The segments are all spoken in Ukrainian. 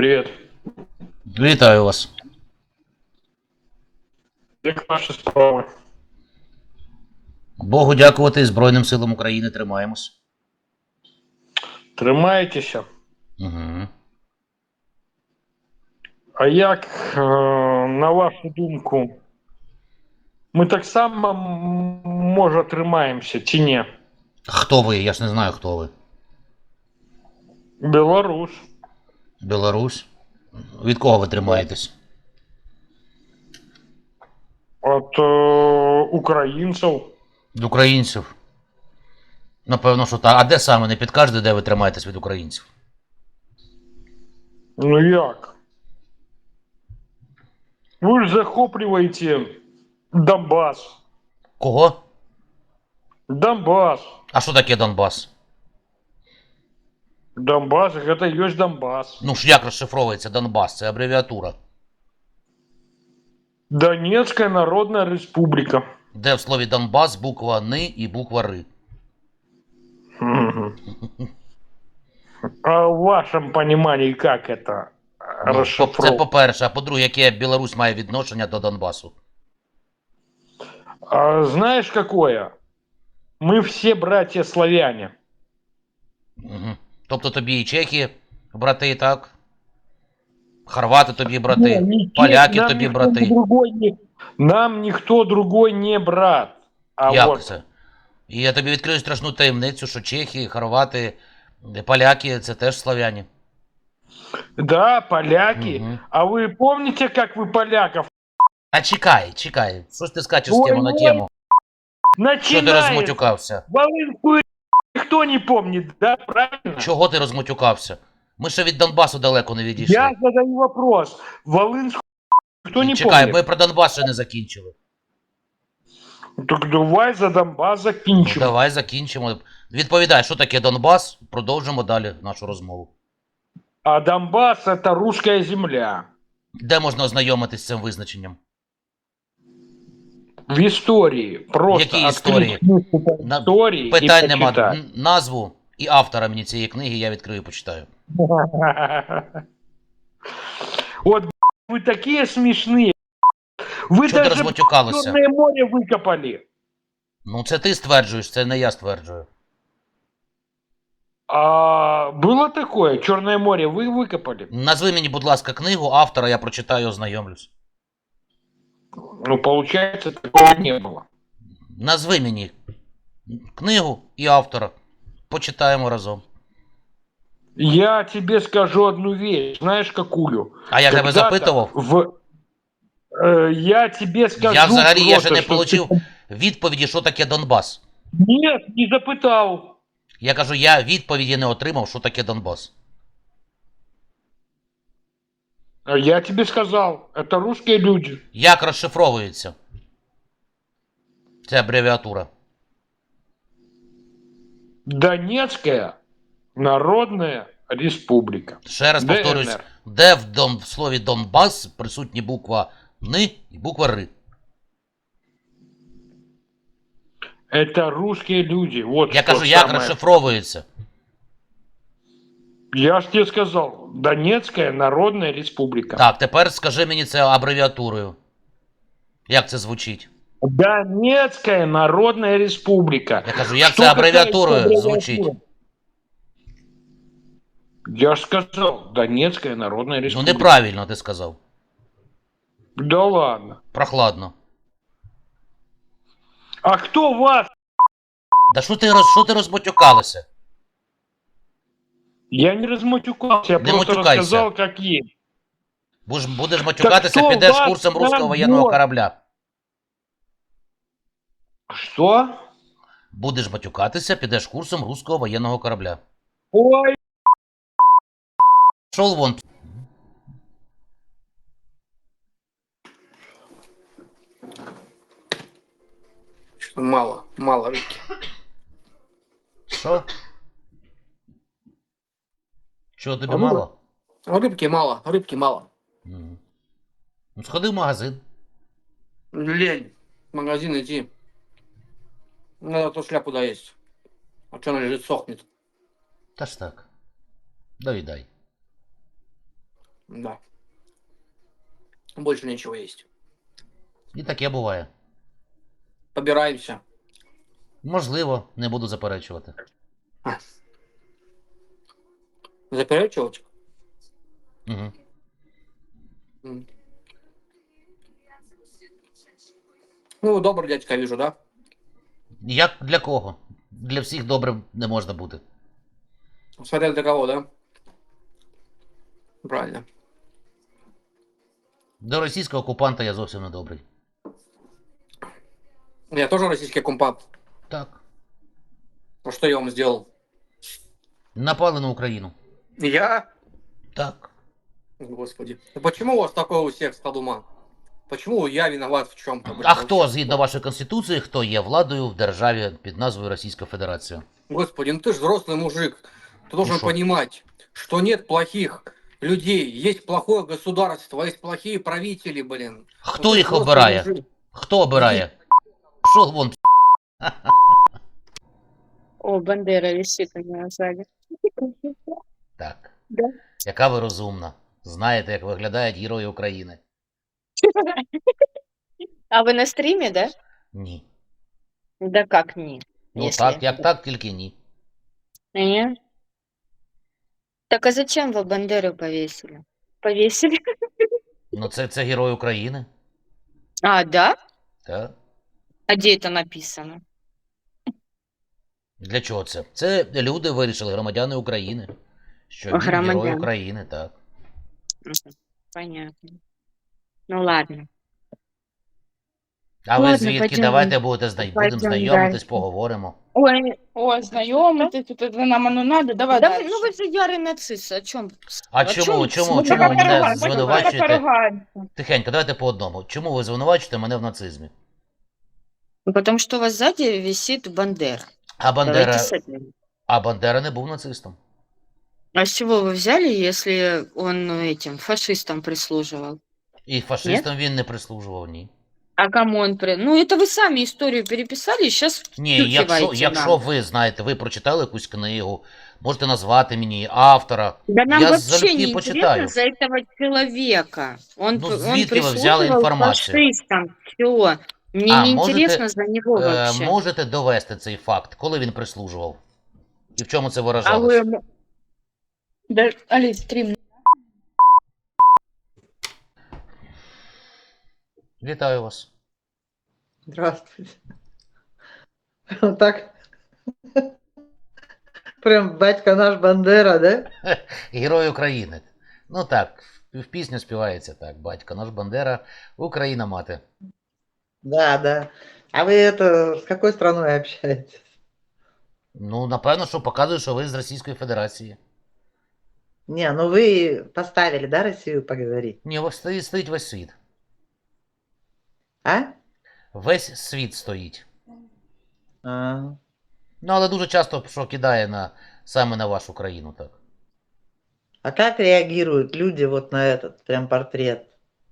Привет. Вітаю вас. Як ваші справи? Богу дякувати Збройним силам України тримаємось. Тримаєтеся? Угу. А як, е, на вашу думку, ми так само, може, тримаємося чи ні? Хто ви? Я ж не знаю, хто ви. Білорусь. Білорусь. Від кого ви тримаєтесь? От е, українців. Від українців. Напевно, що так. А де саме не підкажете, де ви тримаєтесь від українців? Ну як? Ви ж захоплюєте Донбас. Кого? Донбас. А що таке Донбас? Донбас, это и есть Донбас. Ну ж як розшифровується Донбас? Це абревіатура. Донецкая Народная Республика. Де в слові Донбас буква Ни і буква Ри. Мгм. А в вашем понимании как это Ну, по- расшифровывать? це по-перше, а по-друге, яке Білорусь має відношення до Донбасу? А знаешь какое? Мы все братья славяне. Угу. Тобто тобі і чехи, брати, так? Хорвати тобі брати, Ну, не те- поляки нам тобі никто брати. Другой не, нам никто другой не брат. А Як вот це? І я тобі відкрию страшну таємницю, що чехи, хорвати, поляки це теж славяні. да, поляки. Мгм. А вы помните, как вы поляков А чекай, чекай, що ж ти скачеш з Ой, тему на ой, тему? Що ти начинаете? розмутюкався? Волынскую никто не помнит, да, правильно? Чого ти розмутюкався? Ми ще від Донбасу далеко не відійшли. Я задаю вопрос. Волынскую никто не Чекай, помнит. ми про Донбас ще не закінчили. Так давай за Донбас закінчимо. давай закінчимо. Відповідай, що таке Донбас, продовжимо далі нашу розмову. А Донбас это русская земля. Де можна ознайомитись з цим визначенням? В історії. Просто Які історії? книжку по історії Питань і нема. почитай. Назву і автора мені цієї книги я відкрию і почитаю. От ви такі смішні. Ви Чого ти даже розмотюкалося? Чорне море викопали. Ну це ти стверджуєш, це не я стверджую. А було таке? Чорне море ви викопали? Назви мені, будь ласка, книгу, автора я прочитаю, ознайомлюсь. Ну, получается, такого не було. Назви мені книгу і автора. Почитаємо разом. Я тебе скажу одну вещь. Знаешь, какую? А я тебе Когда-то запитував. В... Э, я тебе скажу Я взагалі я ще просто, не что получив ты- відповіді, що таке Донбас. Нет, не запытал. Я кажу, я відповіді не отримав, що таке Донбас. Я тебе сказал, это русские люди. Як розшифровується? Це абревіатура. Донецкая Народная Республика. Ще раз ДНР. повторюсь, де в, дом, в слові Донбас присутні буква Ни і буква Ри. Это русские люди. Вот Я что кажу, як самое. розшифровується. Я ж тебе сказал, Донецкая Народная Республика. Так, тепер скажи мені це абревіатурою. Як це звучить? Донецкая Народная Республика. Я кажу, як Что це абревіатурою звучить? Я же сказал, Донецкая Народная Ну неправильно ти сказав. Да ладно. Прохладно. А кто вас? Да що ти роз, що ти розмотюкалася? Я не разматюкался, я Не просто матюкайся. рассказал, как есть. Будеш, будеш матюкатися, хто підеш вас курсом там руського воєнного корабля. Что? Будеш матюкатися, підеш курсом руського воєнного корабля. Ой, Шел вон. Мало, мало рыбки. Що? Чого тобі А ну, мало? Рыбки мало, рыбки мало. Мгм. Ну, сходи в магазин. Лень. В магазин идти. Надо то шляпу доесть. А что она лежит, сохнет. Та ж так. Доїдай. Да. Больше нечего есть. І таке буває. Побираемся. Можливо, не буду заперечувати. Заперечивать? Угу. М. Ну, добрый дядька, вижу, да? Як для кого? Для всіх добре не можна бути. Смотря для кого, да? Правильно. До російського окупанта я зовсім не добрий. Я тоже российский компат. Так. А что я вам сделал? Напали на Україну. Я? Так. Господи. Да Почему у вас такой у всех склад ума? Почему я виноват в чем-то? А хто, згідно вашої конституції, хто є владою в державі під назвою Російська Федерація? Господи, ну ты же взрослый мужик. Ты должен шо? понимать, что нет плохих людей. Есть плохое государство, есть плохие правители, блин. Хто Ну, ты їх взрослый обирає? мужик. Хто обирає? Що вон? О, Бандера висит у меня сзади. Так. Да. Яка ви розумна. Знаєте, як виглядають герої України? А вы на стриме, да? Ні. Да как не? Ну Если- так, як так, тільки ні. Не? Так а зачем вы Бандеру повесили? Повесили? Ну це, це герой України. А, да? Так. А где это написано? Для чого це? Це люди вирішили, громадяни України. Що він герой Громадяни. України, так. Мгм, Понятно. Ну ладно. А ви Ладно, звідки? пойдем. Давайте будете зна... будемо Пойдем знайомитись, дальше. поговоримо. Ой, ой, знайомитись, тут это нам оно надо, давай Да, дальше. вы- ну вы же ярый нацист, о чем? А чому, чому, Ну, чому така ви мене поругань, можна звинувачуєте? така поругань. Тихенько, давайте по одному. Чому ви звинувачуєте мене в нацизмі? Ну, Потому что у вас сзади висит Бандера. А Бандера, Давайте с этого. а Бандера не був нацистом. А с чего вы взяли, если он ну, этим фашистам прислуживал? І фашистам він не прислужував, ні. А кому он при... Ну, это вы сами историю переписали, и сейчас Ні, якщо, якщо ви знаєте, ви прочитали якусь книгу, можете назвати мені автора. Да нам Я вообще залюбки не почитаю. интересно за этого человека. Он, Ну, п- он звідки ви взяли прислуживал інформацію? фашистам. Все. Мне А, не можете, интересно за него Е, вообще. можете довести цей факт, коли він прислужував? І в чому це А виражалось? вы... Да, Алис, стрим. Вітаю вас. Здравствуйте. Вот так. Прям батька наш Бандера, да? Герой України. Ну так, в пісню співається так. Батько наш Бандера, Україна мати. Да, да. А вы это с какой страной общаетесь? Ну, напевно, що показує, що ви з Російської Федерації. Не, ну вы поставили, да, Россию поговорить? Ні, ось стоїть, стоїть весь світ. А? Весь світ стоїть. А, Ну, але дуже часто що кидає на саме на вашу країну, так. а как реагируют люди вот на этот прям портрет?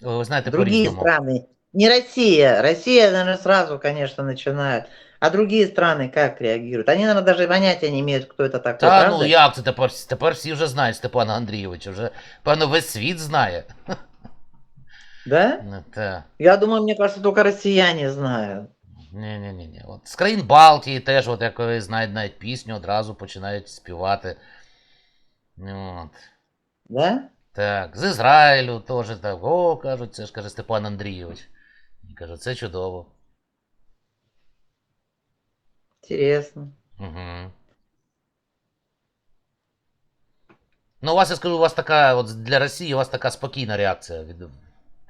Ви, ви знаєте, Другие по-різному. страны. Не Россия. Россия, наверное, сразу, конечно, начинает. А другие страны как реагируют? Они, наверное, даже понятия не имеют, кто это такой, Та правда? ну як це тепер? Тепер всі вже знають Степана Андрійовича. Вже, певно, весь світ знає. Да? Ну, та. Я думаю, мне кажется, только россияне знают. Ні, ні, ні, ні. От з країн Балтії теж, от як ви знаєте навіть пісню, одразу починають співати. Ну, От. Да? Так, з Ізраїлю теж так. О, кажуть, це ж каже Степан Андрійович. І каже, це чудово. Интересно. Угу. Ну, у вас, я скажу, у вас така, от для Росії у вас така спокійна реакція, від,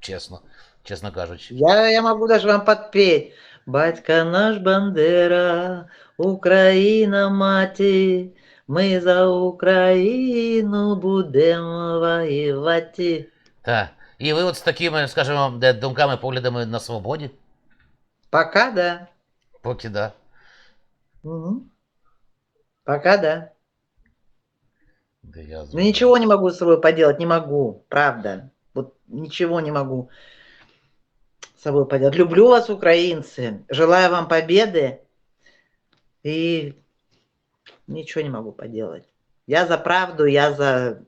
чесно, чесно кажучи. Я, я могу даже вам подпеть. Батька наш Бандера, Україна мати, ми за Україну будемо воювати. Так. І ви от з такими, скажімо, де думками, поглядами на свободі, Пока да. поки да. Мгм. Пока да. Де я Ну ничего не могу с собой поделать, не могу, правда. Вот ничего не могу с собой поделать. Люблю вас, украинцы. Желаю вам победы. И ничего не могу поделать. Я за правду, я за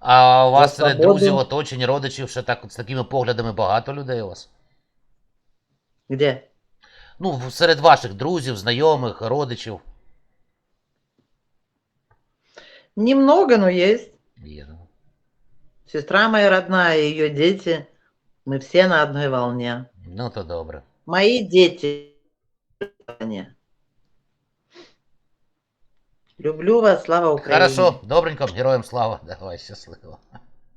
А у вас За серед свободу. друзів, оточень, родичів ще так, з такими поглядами багато людей у вас? Где? Ну, в- серед ваших друзів, знайомих, родичів. Немного, но есть. Є, ну. Сестра моя родная, ее дети. Мы все на одной волне. Ну, то добре. Мои дети. волне. Люблю вас, слава Україні. Хорошо, добренько, героям слава. Давай, щасливо.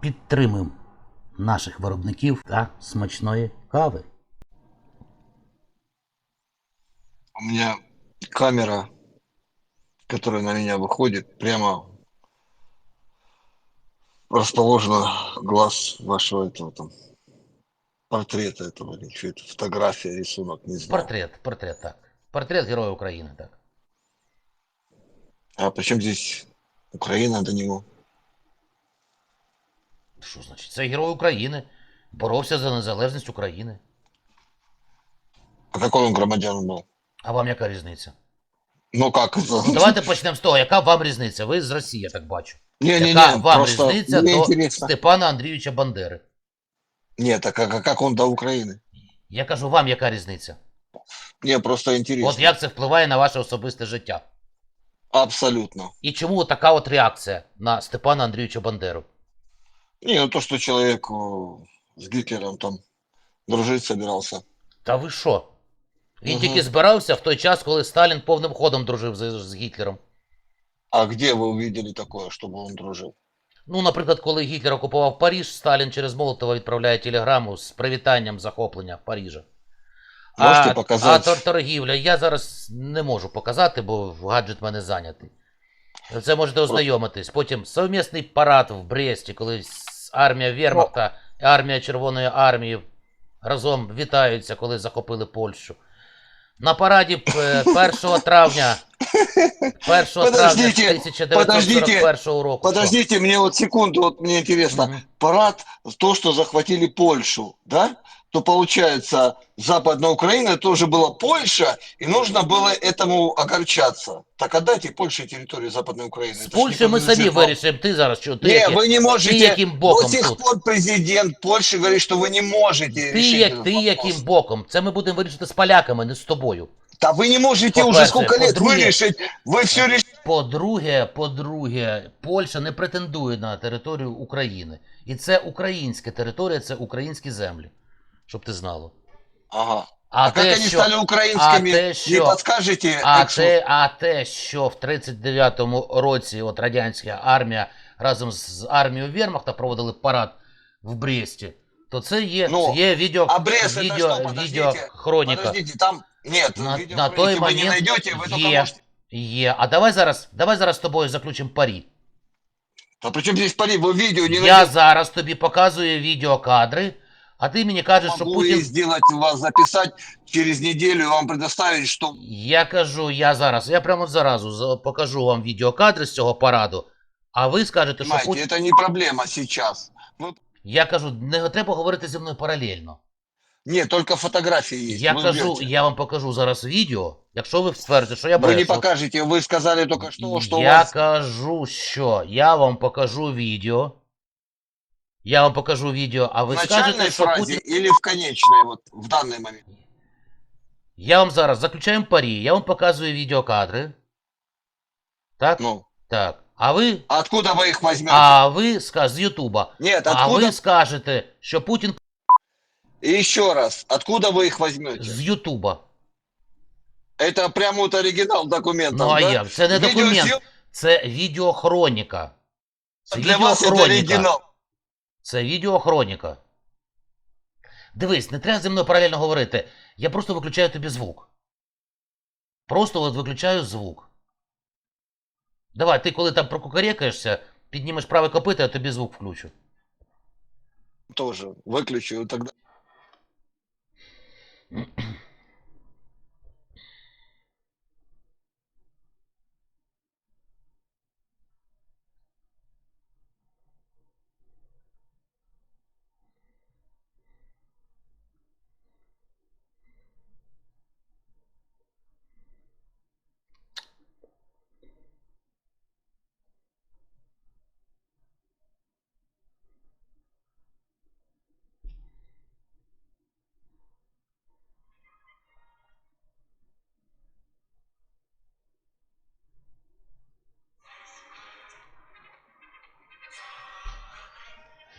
Підтримуємо наших виробників та смачної кави. У меня камера, которая на меня выходит, прямо расположена глаз вашего этого там портрета этого или что это, фотография, рисунок, не знаю. Портрет, портрет, так. Портрет Героя України, так. А причем здесь Украина до него? Що значить? Це герой України. Боровся за незалежність України. А какой он громадян был? А вам яка різниця? Ну как Ну, это? давайте почнемо з того, яка вам різниця? Ви з Росії, я так бачу. Не-не-не, Яка вам просто різниця мне до интересно. Степана Андрійовича Бандери? Нет, а как, а как он до Украины? Я кажу, вам яка різниця? Мне просто интересно. От як це впливає на ваше особисте життя? Абсолютно. І чому така от реакція на Степана Андрійовича Бандеру? Не, ну то, что человек э, с Гитлером там дружить собирался. Та ви що? Він Мгм. тільки збирався в той час, коли Сталін повним ходом дружив з, з Гітлером. А где вы увидели такое, чтобы он дружил? Ну, наприклад, коли Гітлер окупував Паріж, Сталін через Молотова відправляє телеграму з привітанням захоплення Парижа. Можете а, показати? А тор- торгівля я зараз не можу показати, бо гаджет в мене зайнятий. Це можете ознайомитись. Потім совмісний парад в Бресті, коли армія Вермахта і армія Червоної армії разом вітаються, коли захопили Польщу. На параді е, 1 травня 1 травня Подождите, 1941 року. Подождите, мне вот секунду, вот мне интересно. Парад, то, что захватили Польшу, да? То получается, Западная Украина тоже была Польша, и нужно было этому огорчаться. Так отдайте Польше территорию Западной Украины. З Это ж не Польщею ми самі принадлежит вам. вирішимо. Ти зараз що? Ти, Не, які- вы не ти можете. яким До боком сих тут? пор президент Польши говорит, что вы не можете Ти, решить як, этот ти вопрос. яким боком? Це ми будемо вирішити з поляками, не з тобою. Да вы не можете По-перше, уже сколько лет по-друге- вырешить. Вы все решите. По-друге, по-друге, Польща не претендує на територію України. І це українська територія, це українські землі. Щоб ти знало. Ага. А, А, как те, они що, стали украинскими, а те, не що- подскажете? а, Эксу? те, а те, що в 39-му році от радянська армія разом з армією Вермахта проводили парад в Бресті, то це є, Ну, це є відео, а Брест это відео, что, подождите, відео хроніка. Подождите, там нет, На- видео на той вы не момент найдете, вы только е. можете. Є. А давай зараз, давай зараз з тобою заключимо парі. А при чем здесь пари? Вы видео не Я найдете. зараз тобі показую відеокадри, а ти мені кажеш, що Могу и Путін. сделать вас записать через неделю и вам предоставить, что Я кажу, я зараз, я прямо заразу за- покажу вам відеокадри з цього параду, а ви скажете, що понимаете, Путін. это не проблема сейчас. Я кажу, не треба говорити зі мною паралельно. Нет, только фотографии есть. Я вы кажу, верьте. я вам покажу зараз відео, якщо ви ствердите, що я Вы не брешу. покажете, вы сказали только что, что у я вас... кажу, що я вам покажу відео. Я вам покажу відео, а в ви начальной скажете, що фразе Путін. или в конечной, вот в данный момент. Я вам зараз заключаємо парі, я вам показую відеокадри. Так? Ну, Так. А ви. откуда вы их возьмете? А ви скажете з Ютуба. Нет, А откуда... ви скажете, що Путін И еще раз, откуда вы их возьмете? з Ютуба. Это прямо вот оригинал документов, Ну а да? як? Це не Видеосъем- документ, це відеохроніка. Це Для вас это відеохроніка. оригинал. Це відеохроніка. Дивись, не треба зі мною паралельно говорити. Я просто виключаю тобі звук. Просто от виключаю звук. Давай, ти коли там прокукарекаєшся, піднімеш праве копите, я тобі звук включу. Тоже выключу тогда.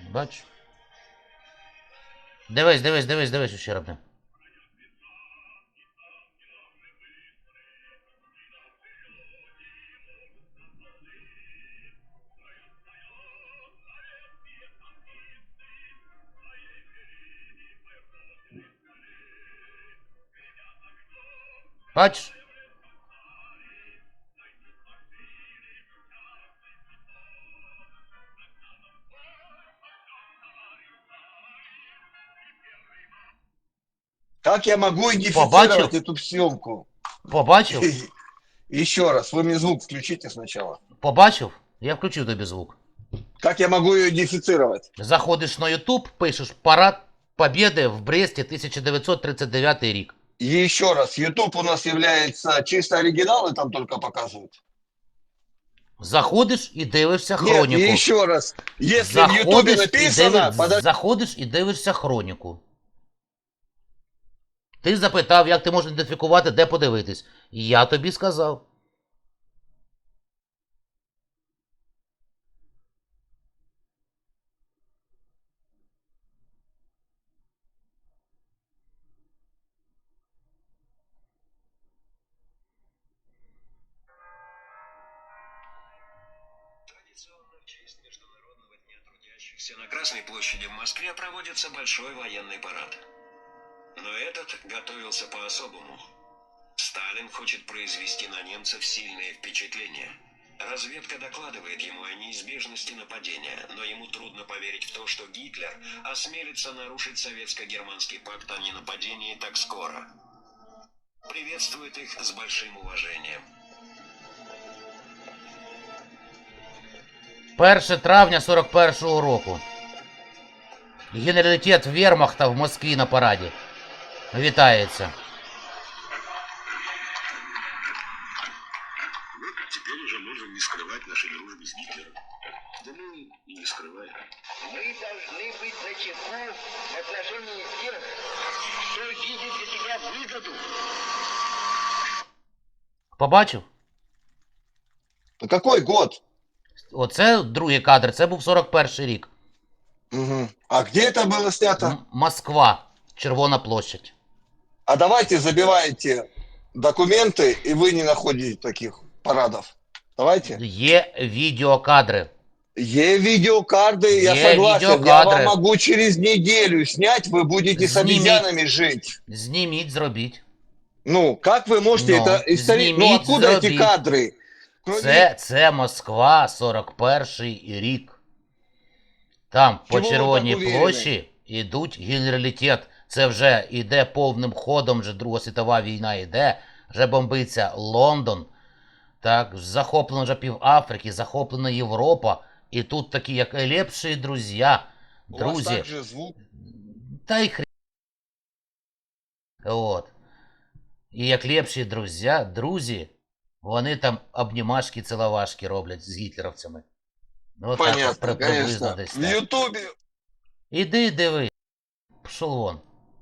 Бач. Дивись, дивись, дивись, дивись, що ще робне. Бачиш? Как я могу идентифицировать Побачил? эту съемку? Побачив? Еще раз, вы мне звук включите сначала. Побачив? Я включив тобі звук. Как я могу ее идентифицировать? Заходиш на YouTube, пишеш Парад Побєди в Бресті 1939 рік. И еще раз, YouTube у нас является чисто оригинал, и там только показывают. Заходиш і дивишся Нет, хроніку. и еще раз, если в Ютубе Заходиш і, написано, дивиш... подожди, Заходиш і дивишся хроніку. Ти запитав, як ти можеш ідентифікувати, де подивитись. Я тобі сказав. На Красной площади в Москве проводится большой военный парад. Но этот готовился по-особому. Сталин хочет произвести на немцев сильное впечатление. Разведка докладывает ему о неизбежности нападения, но ему трудно поверить в то, что Гитлер осмелится нарушить советско-германский пакт о ненападении так скоро. Приветствует их с большим уважением. 1 травня 41-го року. Генералітет Вермахта в Москві на параді. Вітається. Вот теперь уже можно не скрывать нашей дружбы с Гитлером. Да мы и не скрываем. Мы должны быть начеку в отношении тех, кто видит для себя выгоду. Побачив? А какой год? Оце другий кадр, це був 41 рік. Мгм. А где это было снято? М- Москва, Червона площадь. А давайте забивайте документы, и вы не находите таких парадов. Давайте. Є відеокадри. Е видеокарды, я Е согласен. Я видеокадры. вам могу через неделю снять, вы будете с Снимите. обезьянами жить. Зніміть, зробіть. Ну, как вы можете Ну, это истори- Ну, снимите, откуда эти зробіть. кадры? Кроме- Це, це Москва, 41 рік. Там по Чому ви Червоній так уверені? площі йдуть генералітет. Це вже йде повним ходом, вже Друга світова війна йде, вже бомбиться Лондон. Так, захоплено вже пів Африки, захоплена Європа. І тут такі, як лепші друзі, друзі. звук. Та й хрі. От. І як лепші друзі, друзі, вони там обнімашки, ціловашки роблять з гітлеровцями. Ну, Понятно, при- приблизно конечно. десь В так. Ютубе Іди диви. Пішов вон.